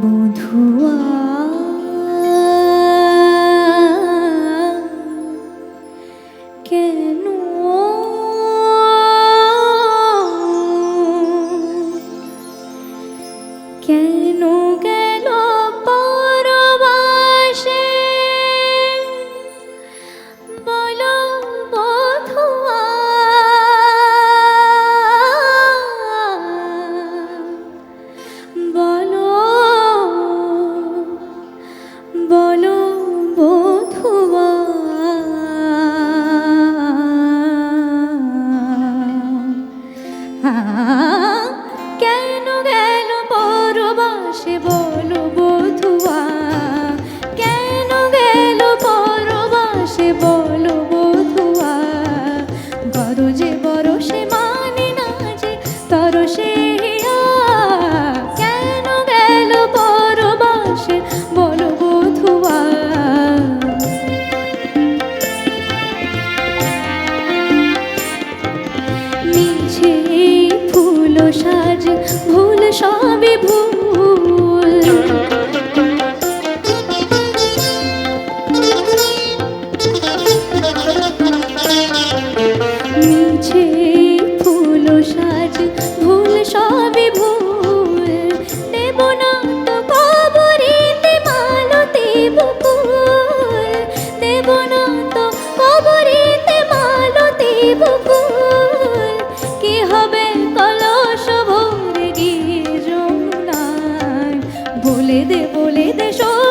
বধুয়া কেন কেন কেন গেল পরবাসে বলো কেন গেল পরবাসে বলো বধুয়া? গরজে বরসে মানে না যে কেন গেল পরবাসে বলো বধুয়া? মিছে সাজ ভুল সবে ভুল। বলে দে বলে দে সব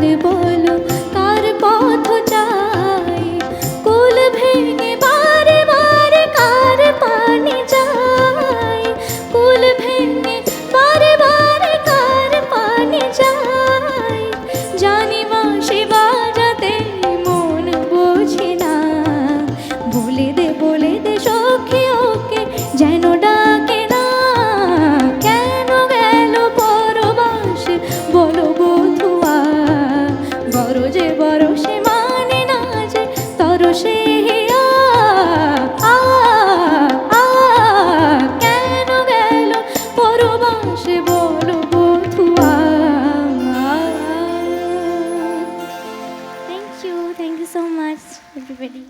পারবো everybody.